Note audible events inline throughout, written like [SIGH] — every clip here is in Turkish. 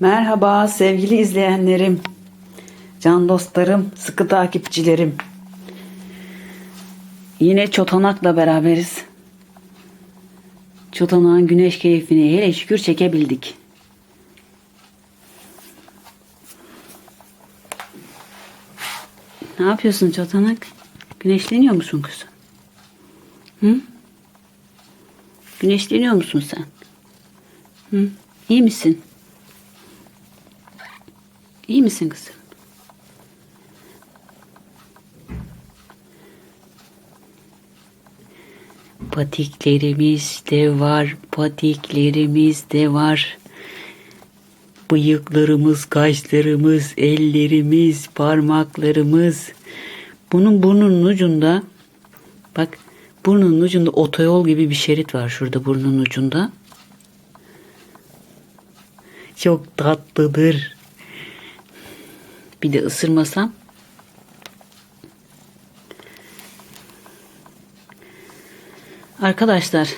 Merhaba sevgili izleyenlerim, can dostlarım, sıkı takipçilerim. Yine Çotanak'la beraberiz. Çotanak'ın güneş keyfini hele şükür çekebildik. Ne yapıyorsun Çotanak? Güneşleniyor musun kızım? Hı? Güneşleniyor musun sen? Hı? İyi misin? İyi misin kızım? Patiklerimiz de var, patiklerimiz de var. Bıyıklarımız, kaşlarımız, ellerimiz, parmaklarımız. Bunun burnunun ucunda bak burnunun ucunda otoyol gibi bir şerit var şurada burnunun ucunda. Çok tatlıdır. Bir de ısırmasam. Arkadaşlar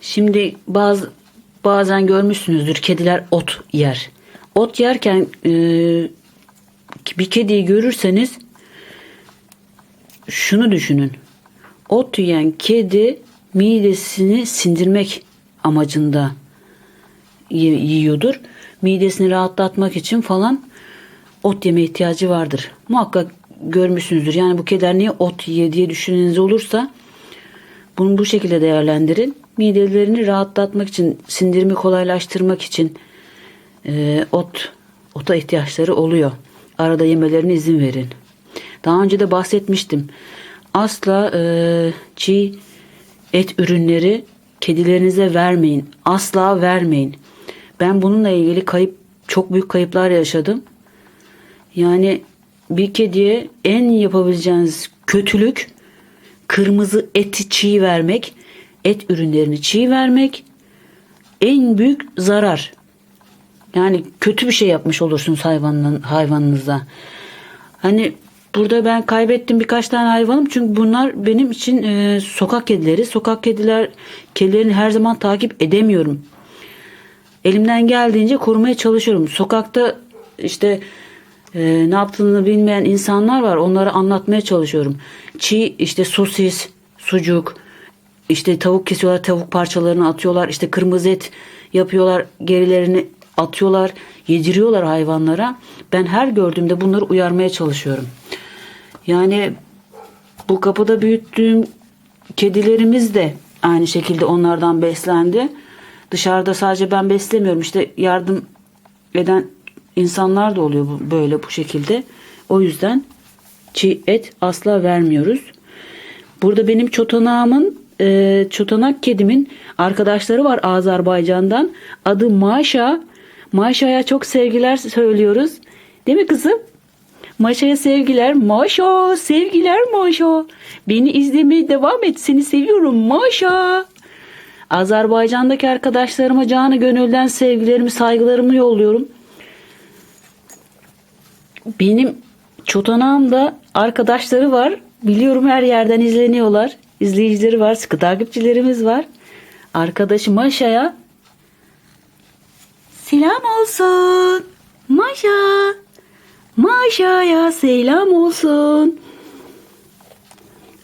şimdi bazı bazen görmüşsünüzdür kediler ot yer. Ot yerken e, bir kediyi görürseniz şunu düşünün. Ot yiyen kedi midesini sindirmek amacında yiyordur. Midesini rahatlatmak için falan ot yeme ihtiyacı vardır. Muhakkak görmüşsünüzdür. Yani bu kediler niye ot yiyor diye düşüneniz olursa bunu bu şekilde değerlendirin. Midelerini rahatlatmak için, sindirimi kolaylaştırmak için e, ot ota ihtiyaçları oluyor. Arada yemelerine izin verin. Daha önce de bahsetmiştim. Asla e, çiğ et ürünleri kedilerinize vermeyin. Asla vermeyin. Ben bununla ilgili kayıp çok büyük kayıplar yaşadım. Yani bir kediye en yapabileceğiniz kötülük kırmızı eti çiğ vermek, et ürünlerini çiğ vermek en büyük zarar. Yani kötü bir şey yapmış olursunuz hayvanın, hayvanınıza. Hani burada ben kaybettim birkaç tane hayvanım çünkü bunlar benim için e, sokak kedileri. Sokak kediler kedilerini her zaman takip edemiyorum. Elimden geldiğince korumaya çalışıyorum. Sokakta işte e, ne yaptığını bilmeyen insanlar var. Onlara anlatmaya çalışıyorum. Çiğ işte sosis, sucuk, işte tavuk kesiyorlar, tavuk parçalarını atıyorlar. işte kırmızı et yapıyorlar, gerilerini atıyorlar, yediriyorlar hayvanlara. Ben her gördüğümde bunları uyarmaya çalışıyorum. Yani bu kapıda büyüttüğüm kedilerimiz de aynı şekilde onlardan beslendi. Dışarıda sadece ben beslemiyorum. İşte yardım eden insanlar da oluyor bu- böyle bu şekilde. O yüzden çiğ et asla vermiyoruz. Burada benim çotanağımın e, çotanak kedimin arkadaşları var Azerbaycan'dan. Adı Maşa. Maşa'ya çok sevgiler söylüyoruz. Değil mi kızım? Maşa'ya sevgiler. Maşa, sevgiler Maşa. Beni izlemeye devam et. Seni seviyorum Maşa. Azerbaycan'daki arkadaşlarıma canı gönülden sevgilerimi, saygılarımı yolluyorum. Benim çotanağımda arkadaşları var. Biliyorum her yerden izleniyorlar. İzleyicileri var, sıkı takipçilerimiz var. Arkadaşım Maşa'ya selam olsun. Maşa. Maşa'ya selam olsun.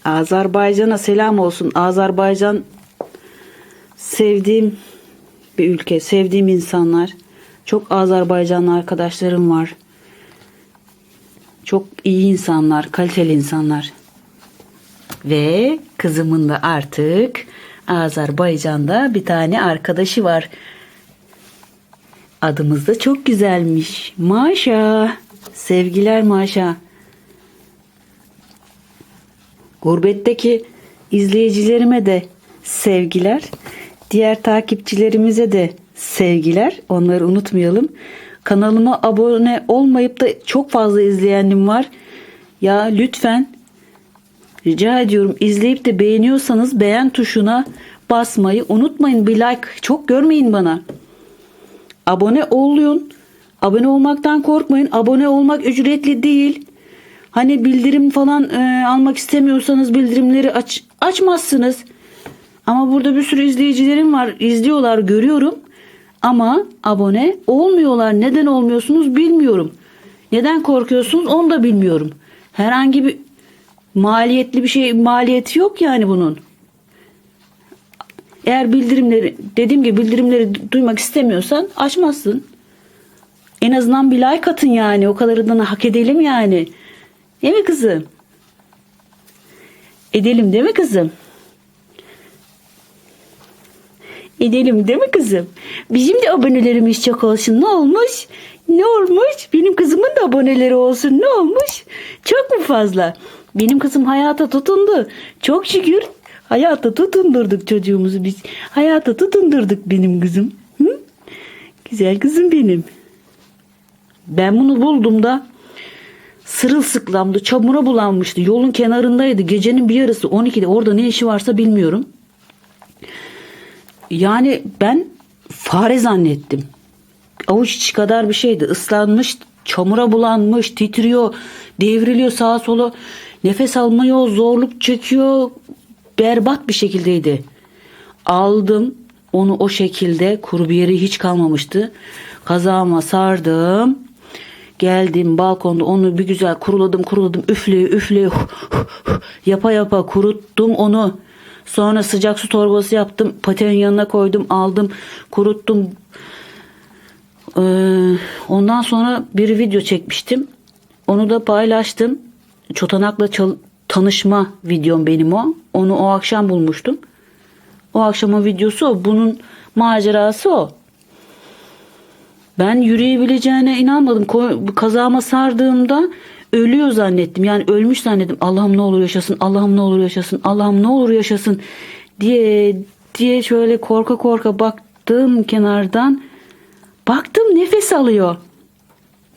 Azerbaycan'a selam olsun. Azerbaycan sevdiğim bir ülke, sevdiğim insanlar. Çok Azerbaycanlı arkadaşlarım var. Çok iyi insanlar, kaliteli insanlar. Ve kızımın da artık Azerbaycan'da bir tane arkadaşı var. Adımız da çok güzelmiş. Maşa. Sevgiler Maşa. Gurbetteki izleyicilerime de sevgiler. Diğer takipçilerimize de sevgiler. Onları unutmayalım. Kanalıma abone olmayıp da çok fazla izleyenim var. Ya lütfen rica ediyorum izleyip de beğeniyorsanız beğen tuşuna basmayı unutmayın. Bir like çok görmeyin bana. Abone olun. Abone olmaktan korkmayın. Abone olmak ücretli değil. Hani bildirim falan e, almak istemiyorsanız bildirimleri aç açmazsınız. Ama burada bir sürü izleyicilerim var. izliyorlar görüyorum. Ama abone olmuyorlar. Neden olmuyorsunuz bilmiyorum. Neden korkuyorsunuz onu da bilmiyorum. Herhangi bir maliyetli bir şey maliyeti yok yani bunun. Eğer bildirimleri dediğim gibi bildirimleri duymak istemiyorsan açmazsın. En azından bir like atın yani. O kadarından hak edelim yani. Değil mi kızım? Edelim değil mi kızım? Edelim değil mi kızım? Bizim de abonelerimiz çok olsun. Ne olmuş? Ne olmuş? Benim kızımın da aboneleri olsun. Ne olmuş? Çok mu fazla? Benim kızım hayata tutundu. Çok şükür hayata tutundurduk çocuğumuzu biz. Hayata tutundurduk benim kızım. Hı? Güzel kızım benim. Ben bunu bulduğumda sırılsıklamdı, çamura bulanmıştı. Yolun kenarındaydı. Gecenin bir yarısı 12'de orada ne işi varsa bilmiyorum. Yani ben fare zannettim. Avuç içi kadar bir şeydi. Islanmış, çamura bulanmış, titriyor, devriliyor sağa sola. Nefes almıyor, zorluk çekiyor. Berbat bir şekildeydi. Aldım onu o şekilde kuru bir yeri hiç kalmamıştı. Kazağıma sardım. Geldim balkonda onu bir güzel kuruladım kuruladım üfleye üfleye [LAUGHS] yapa yapa kuruttum onu. Sonra sıcak su torbası yaptım patenin yanına koydum aldım kuruttum. Ee, ondan sonra bir video çekmiştim. Onu da paylaştım. Çotanakla tanışma videom benim o. Onu o akşam bulmuştum. O akşamın videosu o. Bunun macerası o. Ben yürüyebileceğine inanmadım. Ko- sardığımda ölüyor zannettim. Yani ölmüş zannettim. Allah'ım ne olur yaşasın. Allah'ım ne olur yaşasın. Allah'ım ne olur yaşasın diye diye şöyle korka korka baktım kenardan. Baktım nefes alıyor.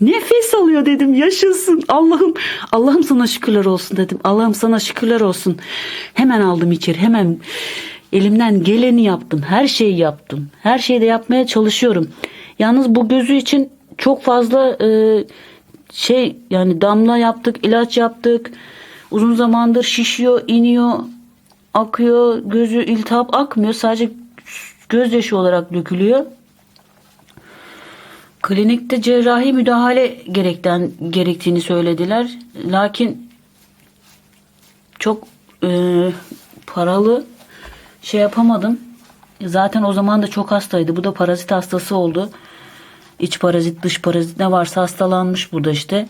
Nefes alıyor dedim yaşasın Allah'ım Allah'ım sana şükürler olsun dedim Allah'ım sana şükürler olsun hemen aldım içeri hemen elimden geleni yaptım her şeyi yaptım her şeyi de yapmaya çalışıyorum yalnız bu gözü için çok fazla e, şey yani damla yaptık ilaç yaptık uzun zamandır şişiyor iniyor akıyor gözü iltihap akmıyor sadece gözyaşı olarak dökülüyor Klinikte cerrahi müdahale gerekten gerektiğini söylediler. Lakin çok e, paralı şey yapamadım. Zaten o zaman da çok hastaydı. Bu da parazit hastası oldu. İç parazit, dış parazit ne varsa hastalanmış burada işte.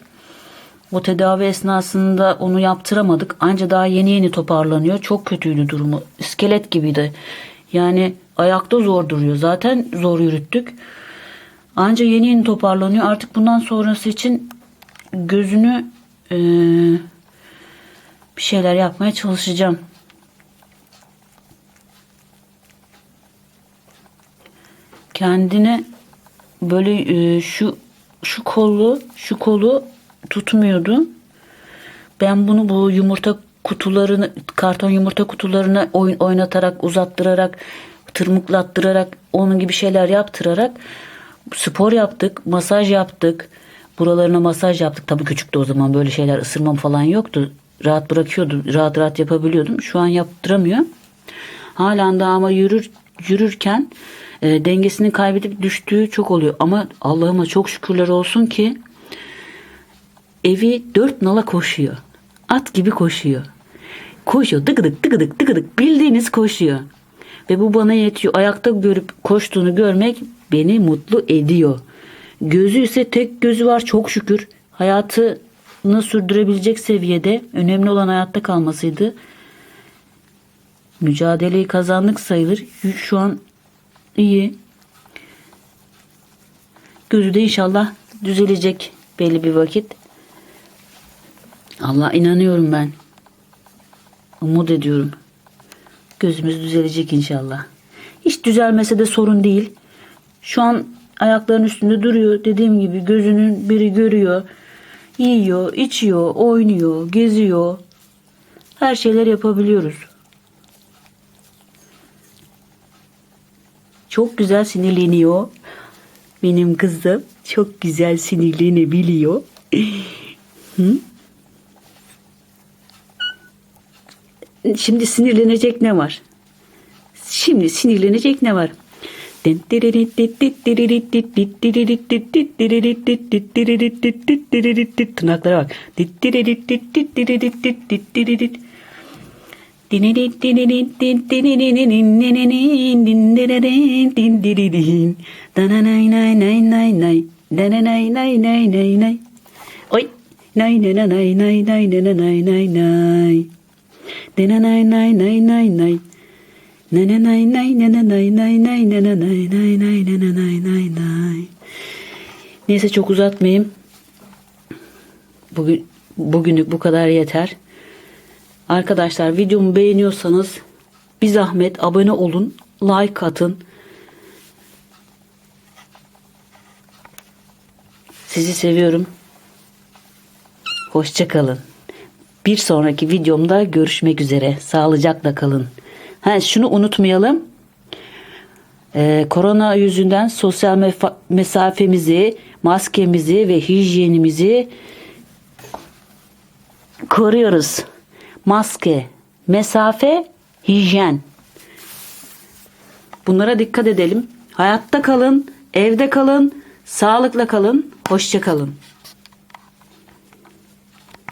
O tedavi esnasında onu yaptıramadık. Anca daha yeni yeni toparlanıyor. Çok kötüydü durumu. İskelet gibiydi. Yani ayakta zor duruyor. Zaten zor yürüttük. Anca yeni yeni toparlanıyor. Artık bundan sonrası için gözünü e, bir şeyler yapmaya çalışacağım. Kendine böyle e, şu şu kolu şu kolu tutmuyordu. Ben bunu bu yumurta kutularını karton yumurta kutularına oyun oynatarak uzattırarak tırmıklattırarak onun gibi şeyler yaptırarak spor yaptık, masaj yaptık. Buralarına masaj yaptık. Tabii küçüktü o zaman böyle şeyler ısırmam falan yoktu. Rahat bırakıyordu. Rahat rahat yapabiliyordum. Şu an yaptıramıyor. Halen daha ama yürür yürürken e, dengesini kaybedip düştüğü çok oluyor. Ama Allah'ıma çok şükürler olsun ki evi dört nala koşuyor. At gibi koşuyor. Koşuyor dıgıdık dıgıdık dıgıdık bildiğiniz koşuyor. Ve bu bana yetiyor. Ayakta görüp koştuğunu görmek beni mutlu ediyor. Gözü ise tek gözü var çok şükür. Hayatını sürdürebilecek seviyede önemli olan hayatta kalmasıydı. Mücadeleyi kazandık sayılır. Şu an iyi. Gözü de inşallah düzelecek belli bir vakit. Allah inanıyorum ben. Umut ediyorum. Gözümüz düzelecek inşallah. Hiç düzelmese de sorun değil. Şu an ayaklarının üstünde duruyor. Dediğim gibi gözünün biri görüyor. Yiyor, içiyor, oynuyor, geziyor. Her şeyler yapabiliyoruz. Çok güzel sinirleniyor. Benim kızım çok güzel sinirlenebiliyor. [LAUGHS] Şimdi sinirlenecek ne var? Şimdi sinirlenecek ne var? Tırnaklara bak. Oy. Nay nay nay nay nay nay nay nay nay nay. Nay nay nay nay nay nay. Nay nay nay nay nay nay nay nay nay nay nay nay nay nay nay nay. Neyse çok uzatmayayım. Bugün bugünlük bu kadar yeter. Arkadaşlar videomu beğeniyorsanız bir zahmet abone olun, like atın. Sizi seviyorum. Hoşçakalın. Bir sonraki videomda görüşmek üzere. Sağlıcakla kalın. Ha, şunu unutmayalım. Ee, korona yüzünden sosyal mesafemizi, maskemizi ve hijyenimizi koruyoruz. Maske, mesafe, hijyen. Bunlara dikkat edelim. Hayatta kalın, evde kalın, sağlıkla kalın, hoşça kalın.